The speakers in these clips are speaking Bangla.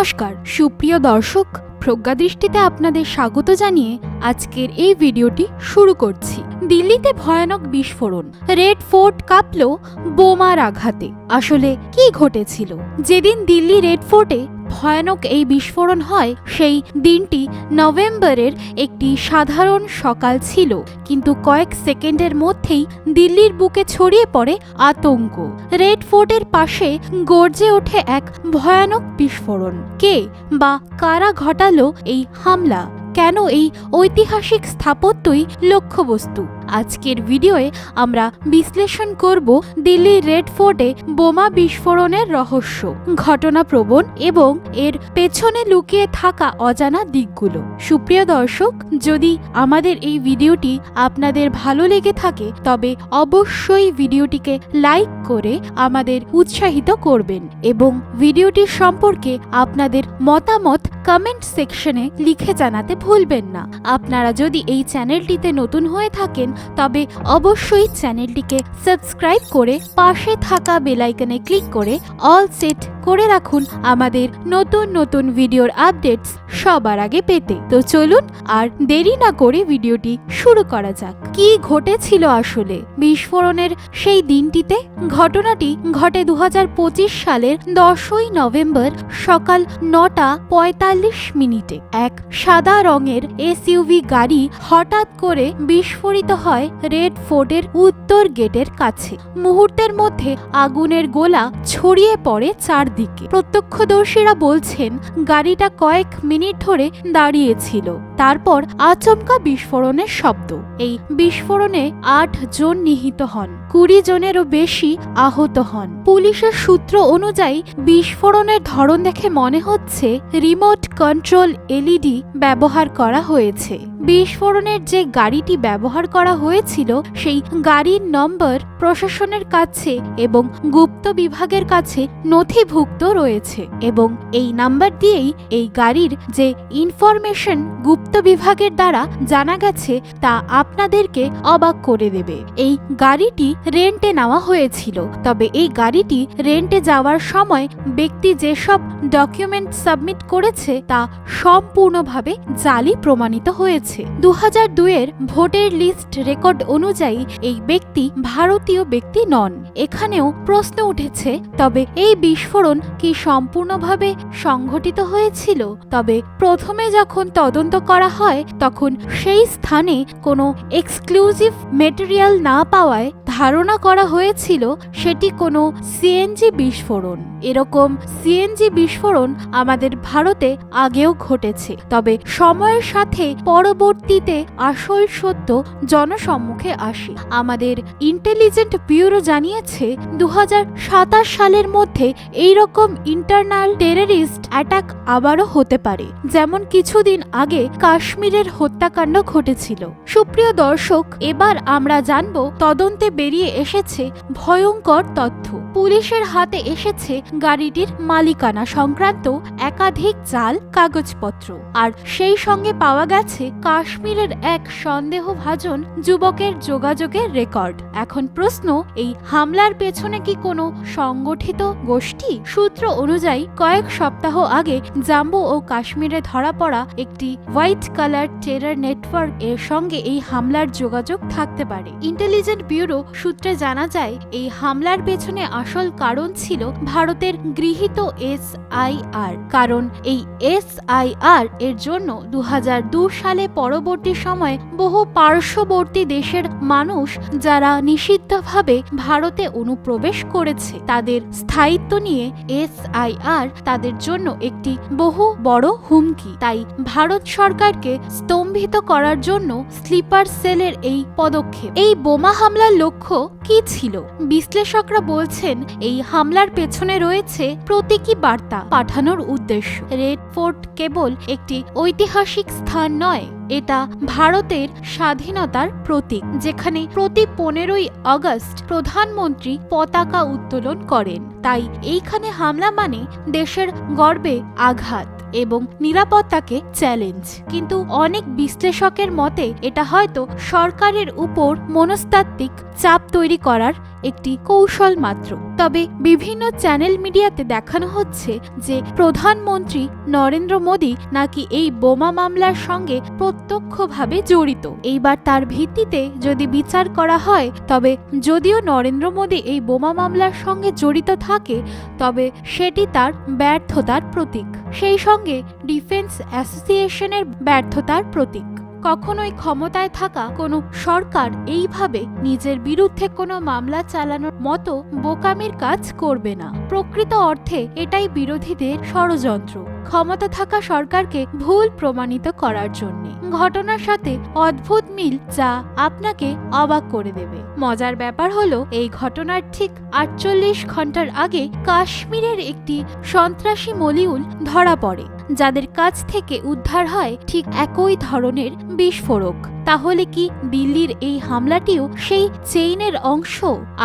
নমস্কার, সুপ্রিয় দর্শক প্রজ্ঞা দৃষ্টিতে আপনাদের স্বাগত জানিয়ে আজকের এই ভিডিওটি শুরু করছি। দিল্লিতে ভয়ানক বিস্ফোরণ, রেড ফোর্ট কাঁপল বোমার আঘাতে। আসলে কি ঘটেছিল? যেদিন দিল্লি রেড ফোর্টে ভয়ানক এই বিস্ফোরণ হয় সেই দিনটি নভেম্বরের একটি সাধারণ সকাল ছিল। কিন্তু কয়েক সেকেন্ডের মধ্যেই দিল্লির বুকে ছড়িয়ে পড়ে আতঙ্ক। রেড ফোর্টের পাশে গর্জে ওঠে এক ভয়ানক বিস্ফোরণ। কে বা কারা ঘটালো এই হামলা? কেন এই ঐতিহাসিক স্থাপত্যই লক্ষ্যবস্তু? আজকের ভিডিওয়ে আমরা বিশ্লেষণ করব দিল্লির রেড ফোর্টে বোমা বিস্ফোরণের রহস্য, ঘটনাপ্রবণ এবং এর পেছনে লুকিয়ে থাকা অজানা দিকগুলো। সুপ্রিয় দর্শক, যদি আমাদের এই ভিডিওটি আপনাদের ভালো লেগে থাকে, তবে অবশ্যই ভিডিওটিকে লাইক করে আমাদের উৎসাহিত করবেন এবং ভিডিওটি সম্পর্কে আপনাদের মতামত কমেন্ট সেকশনে লিখে জানাতে ভুলবেন না। আপনারা যদি এই চ্যানেলটিতে নতুন হয়ে থাকেন, তবে অবশ্যই চ্যানেলটিকে সাবস্ক্রাইব করে পাশে থাকা বেলাইকনে ক্লিক করে অল সেট করে রাখুন আমাদের নতুন নতুন ভিডিওর আপডেটস সবার আগে পেতে। তো চলুন আর দেরি না করে ভিডিওটি শুরু করা যাক। কি ঘটেছিল আসলে? বিস্ফোরণের সেই দিনটিতে ঘটনাটি ঘটে দু হাজার পঁচিশ সালের দশই নভেম্বর সকাল নটা পঁয়তাল্লিশ মিনিটে। এক সাদা রঙের এসইউভি গাড়ি হঠাৎ করে বিস্ফোরিত হয় রেড ফোর্টের উত্তর গেটের কাছে। মুহূর্তের মধ্যে আগুনের গোলা ছড়িয়ে পড়ে চারদিকে প্রত্যক্ষদর্শীরা বলছেন গাড়িটা কয়েক মিনিট ধরে দাঁড়িয়েছিল তারপর আচমকা বিস্ফোরণের শব্দ। এই বিস্ফোরণে আট জন নিহিত হন, কুড়ি জনেরও বেশি আহত হন। পুলিশের সূত্র অনুযায়ী বিস্ফোরণের ধরন দেখে মনে হচ্ছে রিমোট কন্ট্রোল এলইডি ব্যবহার করা হয়েছে। বিস্ফোরণের যে গাড়িটি ব্যবহার করা হয়েছিল সেই গাড়ির নম্বর প্রশাসনের কাছে এবং গুপ্ত বিভাগের কাছে নথিভুক্ত রয়েছে এবং এই নাম্বার দিয়েই এই গাড়ির যে ইনফরমেশন গুপ্ত বিভাগের দ্বারা জানা গেছে, তা আপনাদেরকে অবাক করে দেবে। এই গাড়িটি রেন্টে নেওয়া হয়েছিল। তবে এই গাড়িটি রেন্টে যাওয়ার সময় ব্যক্তি যেসব ডকুমেন্ট সাবমিট করেছে, তা সম্পূর্ণভাবে জালি প্রমাণিত হয়েছে। দু হাজার দুয়ের ভোটের লিস্ট রেকর্ড অনুযায়ী এই ব্যক্তি ভারতীয় ব্যক্তি নন। এখানেও প্রশ্ন উঠেছে, তবে এই বিস্ফোরণ কি সম্পূর্ণভাবে সংঘটিত হয়েছিল? তবে প্রথমে যখন তদন্ত করা হয়, তখন সেই স্থানে কোনো এক্সক্লুসিভ মেটেরিয়াল না পাওয়ায় ধারণা করা হয়েছিল সেটি কোনো সিএনজি বিস্ফোরণ। এরকম সিএনজি বিস্ফোরণ আমাদের ভারতে আগেও ঘটেছে। তবে সময়ের সাথে পরবর্তীতে আসল সত্য জনসম্মুখে আসে। আমাদের ইন্টেলিজেন্ট ব্যুরো জানিয়েছে দু হাজার সাতাশ সালের মধ্যে এই রকম ইন্টারনাল টেররিস্ট অ্যাটাক আবারও হতে পারে। যেমন কিছুদিন আগে কাশ্মীরের হত্যাকাণ্ড ঘটেছিল। সুপ্রিয় দর্শক, এবার আমরা জানব তদন্তে বেরিয়ে এসেছে ভয়ঙ্কর তথ্য। পুলিশের হাতে এসেছে গাড়িটির মালিকানা সংক্রান্ত একাধিক জাল, কাগজপত্র। আর সেই সঙ্গে পাওয়া গেছে কাশ্মীরের এক সন্দেহভাজন যুবকের যোগাযোগের রেকর্ড। এখন প্রশ্ন, এই হামলার পেছনে কি কোনো সংগঠিত গোষ্ঠী? সূত্র অনুযায়ী, কয়েক সপ্তাহ আগে জাম্মু ও কাশ্মীরে ধরা পড়া একটি হোয়াইট কালার টেরার নেটওয়ার্ক এর সঙ্গে এই হামলার যোগাযোগ থাকতে পারে। ইন্টেলিজেন্ট ব্যুরো সূত্রে জানা যায়, এই হামলার পেছনে আসল কারণ ছিল ভারতের গৃহীত এস আর কারণ এই এস আর এর জন্য দু সালে পরবর্তী সময়ে বহু পার্শ্ববর্তী দেশের মানুষ যারা নিষিদ্ধভাবে ভারতে অনুপ্রবেশ করেছে, তাদের স্থায়িত্ব নিয়ে এস আর তাদের জন্য একটি বহু বড় হুমকি। তাই ভারত সরকারকে স্তম্ভিত করার জন্য স্লিপার সেলের এই পদক্ষেপ। এই বোমা হামলার লক্ষ্য কি ছিল? বিশ্লেষকরা বলছেন, এই হামলার পেছনে রয়েছে প্রতীকী বার্তা পাঠানোর উদ্দেশ্য। রেড ফোর্ট কেবল একটি ঐতিহাসিক স্থান নয়, এটা ভারতের স্বাধীনতার প্রতীক, যেখানে প্রতি পনেরোই আগস্ট প্রধানমন্ত্রী পতাকা উত্তোলন করেন। তাই এইখানে হামলা মানে দেশের গর্বে আঘাত। এবং নিরাপত্তাকে চ্যালেঞ্জ কিন্তু অনেক বিশ্লেষকের মতে, এটা হয়তো সরকারের উপর মনস্তাত্ত্বিক চাপ তৈরি করার একটি কৌশল মাত্র। তবে বিভিন্ন চ্যানেল মিডিয়াতে দেখানো হচ্ছে যে প্রধানমন্ত্রী নরেন্দ্র মোদী নাকি এই বোমা মামলার সঙ্গে প্রত্যক্ষভাবে জড়িত। এইবার তার ভিত্তিতে যদি বিচার করা হয়, তবে যদিও নরেন্দ্র মোদী এই বোমা মামলার সঙ্গে জড়িত থাকে, তবে সেটি তার ব্যর্থতার প্রতীক। সেই সঙ্গে ডিফেন্স অ্যাসোসিয়েশনের ব্যর্থতার প্রতীক। কখনোই ক্ষমতায় থাকা কোনো সরকার এইভাবে নিজের বিরুদ্ধে কোনো মামলা চালানোর মতো বোকামির কাজ করবে না। প্রকৃত অর্থে এটাই বিরোধীদের ষড়যন্ত্র, ক্ষমতা থাকা সরকারকে ভুল প্রমাণিত করার জন্যে। ঘটনার সাথে অদ্ভুত মিল যা আপনাকে অবাক করে দেবে। মজার ব্যাপার হলো, এই ঘটনার ঠিক আটচল্লিশ ঘণ্টার আগে কাশ্মীরের একটি সন্ত্রাসী মলিউল ধরা পড়ে, যাদের কাছ থেকে উদ্ধার হয় ঠিক একই ধরনের বিস্ফোরক। তাহলে কি দিল্লির এই হামলাটিও সেই চেইনের অংশ?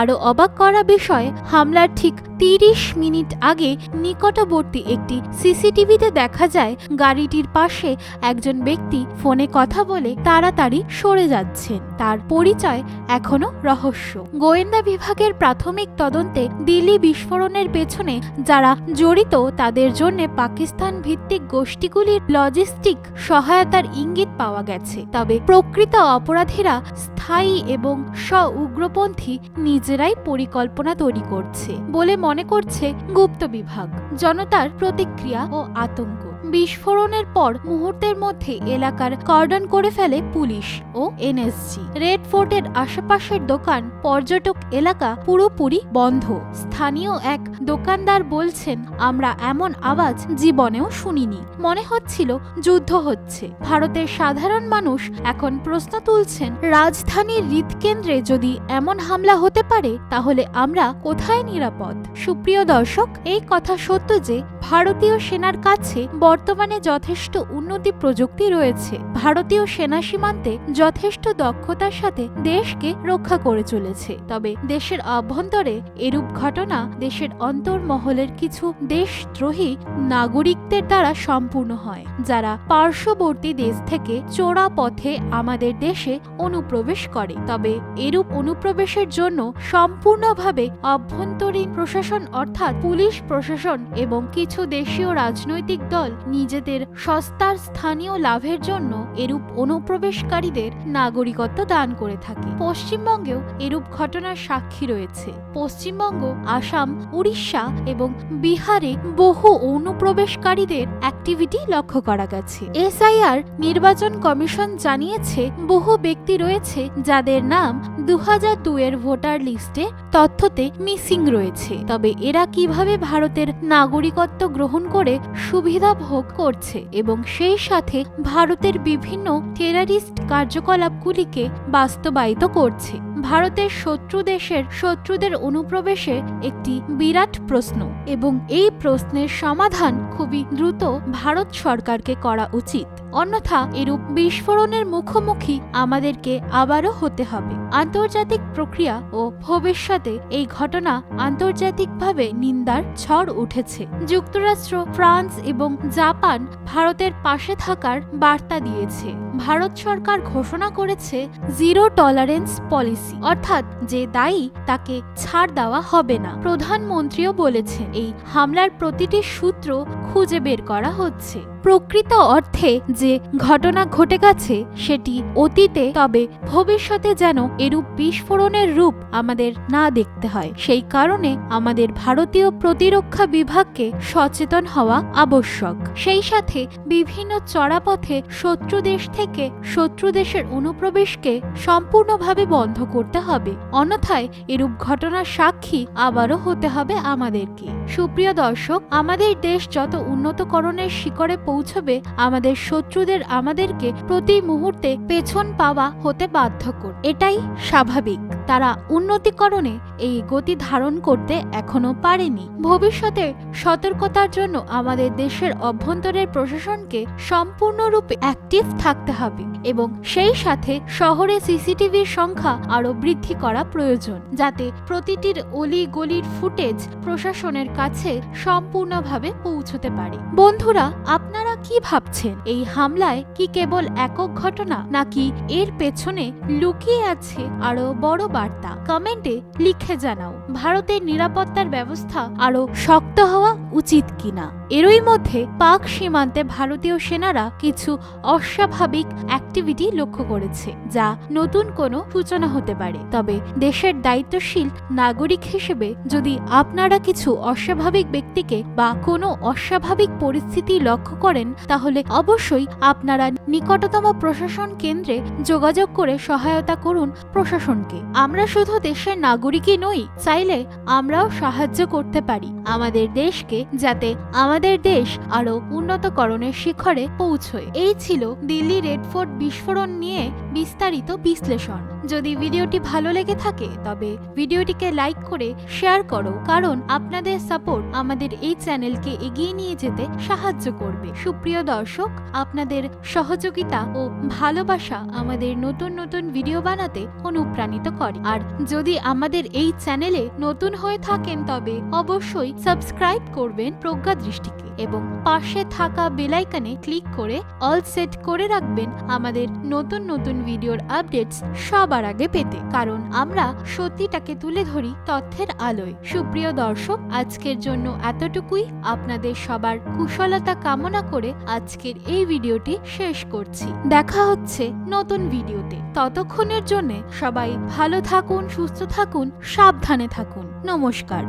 আরও অবাক করা বিষয়, হামলার ঠিক তিরিশ মিনিট আগে নিকটবর্তী একটি সিসিটিভিতে দেখা যায়, গাড়িটির পাশে একজন ব্যক্তি ফোনে কথা বলে তাড়াতাড়ি সরে যাচ্ছেন। তার পরিচয় এখনও রহস্য। গোয়েন্দা বিভাগের প্রাথমিক তদন্তে দিল্লি বিস্ফোরণের পেছনে যারা জড়িত, তাদের জন্য পাকিস্তান ভিত্তিক গোষ্ঠীগুলির লজিস্টিক সহায়তার ইঙ্গিত পাওয়া গেছে। তবে প্রকৃত অপরাধীরা স্থায়ী এবং স্ব উগ্রপন্থী নিজেরাই পরিকল্পনা তৈরি করছে বলে মনে করছে গুপ্ত বিভাগ জনতার প্রতিক্রিয়া ও আতঙ্ক। বিস্ফোরণের পর মুহূর্তের মধ্যে এলাকার কর্ডন করে ফেলে পুলিশ ও এনএসজি। রেড ফোর্টের আশেপাশের দোকান, পর্যটক এলাকা পুরোপুরি বন্ধ। স্থানীয় এক দোকানদার বলছেন, আমরা এমন আওয়াজ জীবনেও শুনিনি। মনে হচ্ছিল যুদ্ধ হচ্ছে। ভারতের সাধারণ মানুষ এখন প্রশ্ন তুলছেন, রাজধানীর হৃদকেন্দ্রে যদি এমন হামলা হতে পারে, তাহলে আমরা কোথায় নিরাপদ? সুপ্রিয় দর্শক, এই কথা সত্য যে, ভারতীয় সেনার কাছে বর্তমানে যথেষ্ট উন্নতি প্রযুক্তি রয়েছে। ভারতীয় সেনা সীমান্তে যথেষ্ট দক্ষতার সাথে দেশকে রক্ষা করে চলেছে। তবে দেশের অভ্যন্তরে এরূপ ঘটনা দেশের অন্তর্মহলের কিছু দেশদ্রোহী নাগরিকদের দ্বারা সম্পূর্ণ হয়, যারা পার্শ্ববর্তী দেশ থেকে চোরা পথে আমাদের দেশে অনুপ্রবেশ করে। তবে এরূপ অনুপ্রবেশের জন্য সম্পূর্ণভাবে অভ্যন্তরীণ প্রশাসন অর্থাৎ পুলিশ প্রশাসন এবং কিছু দেশীয় রাজনৈতিক দল নিজেদের সস্তার স্থানীয় লাভের জন্য এরূপ অনুপ্রবেশকারীদের নাগরিকত্ব দান করে থাকে। পশ্চিমবঙ্গেও এরূপ ঘটনার সাক্ষী রয়েছে। পশ্চিমবঙ্গ, আসাম, উড়িষ্যা এবং বিহারে বহু অনুপ্রবেশকারীদের অ্যাক্টিভিটি লক্ষ্য করা গেছে। এসআইআর নির্বাচন কমিশন জানিয়েছে, বহু ব্যক্তি রয়েছে যাদের নাম দু হাজার এর ভোটার লিস্টে তথ্যতে মিসিং রয়েছে। তবে এরা কীভাবে ভারতের নাগরিকত্ব গ্রহণ করে সুবিধা ভোগ করছে এবং সেই সাথে ভারতের বিভিন্ন টেরারিস্ট কার্যকলাপগুলিকে বাস্তবায়িত করছে। ভারতের শত্রু দেশের শত্রুদের অনুপ্রবেশে একটি বিরাট প্রশ্ন এবং এই প্রশ্নের সমাধান খুবই দ্রুত ভারত সরকারকে করা উচিত। অন্যথা এরূপ বিস্ফোরণের মুখোমুখি আমাদেরকে আবারও হতে হবে। আন্তর্জাতিক প্রক্রিয়া ও ভবিষ্যতে এই ঘটনা আন্তর্জাতিকভাবে নিন্দার ঝড় উঠেছে। যুক্তরাষ্ট্র, ফ্রান্স এবং জাপান ভারতের পাশে থাকার বার্তা দিয়েছে। ভারত সরকার ঘোষণা করেছে জিরো টলারেন্স পলিসি, অর্থাৎ যে দায়ী তাকে ছাড় দেওয়া হবে না। প্রধানমন্ত্রীও বলেছেন, এই হামলার প্রতিটি সূত্র খুঁজে বের করা হচ্ছে। প্রকৃত অর্থে যে ঘটনা ঘটে গেছে, সেটি অতীতে, তবে ভবিষ্যতে যেন এরূপ বিস্ফোরণের রূপ আমাদের না দেখতে হয়। সেই কারণে আমাদের ভারতীয় প্রতিরক্ষা বিভাগকে সচেতন হওয়া আবশ্যক। সেই সাথে বিভিন্ন চড়াপথে শত্রু দেশ থেকে শত্রু দেশের অনুপ্রবেশকে সম্পূর্ণভাবে বন্ধ করতে হবে। অন্যথায় এরূপ ঘটনার সাক্ষী আবারও হতে হবে আমাদেরকে। সুপ্রিয় দর্শক, আমাদের দেশ যত উন্নতকরণের শিকড়ে পৌঁছবে, আমাদের শত্রুদের আমাদেরকে প্রতি মুহূর্তে পেছন পাওয়া হতে বাধ্য কর এটাই স্বাভাবিক। তারা উন্নতিকরণে এই গতি ধারণ করতে এখনও পারেনি। ভবিষ্যতে সতর্কতার জন্য আমাদের দেশের অভ্যন্তরের প্রশাসনকে সম্পূর্ণরূপে অ্যাক্টিভ থাকতে হবে এবং সেই সাথে শহরে সিসিটিভির সংখ্যা আরও বৃদ্ধি করা প্রয়োজন, যাতে প্রতিটির অলি গলির ফুটেজ প্রশাসনের কাছে সম্পূর্ণভাবে পৌঁছতে পারে। বন্ধুরা, আপনারা কি ভাবছেন? এই হামলায় কি কেবল একক ঘটনা, নাকি এর পেছনে লুকিয়ে আছে আরও বড় বার্তা? কমেন্টে লিখে জানাও। ভারতের নিরাপত্তার ব্যবস্থা আরও শক্ত হওয়া উচিত কিনা? এরই মধ্যে পাক সীমান্তে ভারতীয় সেনারা কিছু অস্বাভাবিক অ্যাক্টিভিটি লক্ষ্য করেছে, যা নতুন কোনো সূচনা হতে পারে। তবে দেশের দায়িত্বশীল নাগরিক হিসেবে যদি আপনারা কিছু অস্বাভাবিক ব্যক্তিকে বা কোনো অস্বাভাবিক পরিস্থিতি লক্ষ্য করেন, তাহলে অবশ্যই আপনারা নিকটতম প্রশাসন কেন্দ্রে যোগাযোগ করে সহায়তা করুন প্রশাসনকে। আমরা শুধু দেশের নাগরিকই নই, চাইলে আমরাও সাহায্য করতে পারি। আমাদের দেশকে যাতে আমাদের দেশ আরও উন্নতকরণের শিখরে পৌঁছয়। এই ছিল দিল্লি রেডফোর্ট বিস্ফোরণ নিয়ে বিস্তারিত বিশ্লেষণ। যদি ভিডিওটি ভালো লেগে থাকে, তবে ভিডিওটিকে লাইক করে শেয়ার করো, কারণ আপনাদের সাপোর্ট আমাদের এই চ্যানেলকে এগিয়ে নিয়ে যেতে সাহায্য করবে। সুপ্রিয় দর্শক, আপনাদের সহযোগিতা ও ভালোবাসা আমাদের নতুন নতুন ভিডিও বানাতে অনুপ্রাণিত করে। আর যদি আমাদের এই চ্যানেলে নতুন হয়ে থাকেন, তবে অবশ্যই সাবস্ক্রাইব করবেন প্রজ্ঞা দৃষ্টিকে এবং পাশে থাকা বেলাইকানে ক্লিক করে অল সেট করে রাখবেন আমাদের নতুন নতুন ভিডিওর আপডেটস সবার আগে পেতে, কারণ আমরা সত্যিটাকে তুলে ধরি তথ্যের আলোয়। সুপ্রিয় দর্শক, আজকের জন্য এতটুকুই। আপনাদের সবার কুশলতা কামনা করে আজকের এই ভিডিওটি শেষ করছি। দেখা হচ্ছে নতুন ভিডিওতে। ততক্ষণের জন্য সবাই ভালো থাকুন, সুস্থ থাকুন, সাবধানে থাকুন। নমস্কার।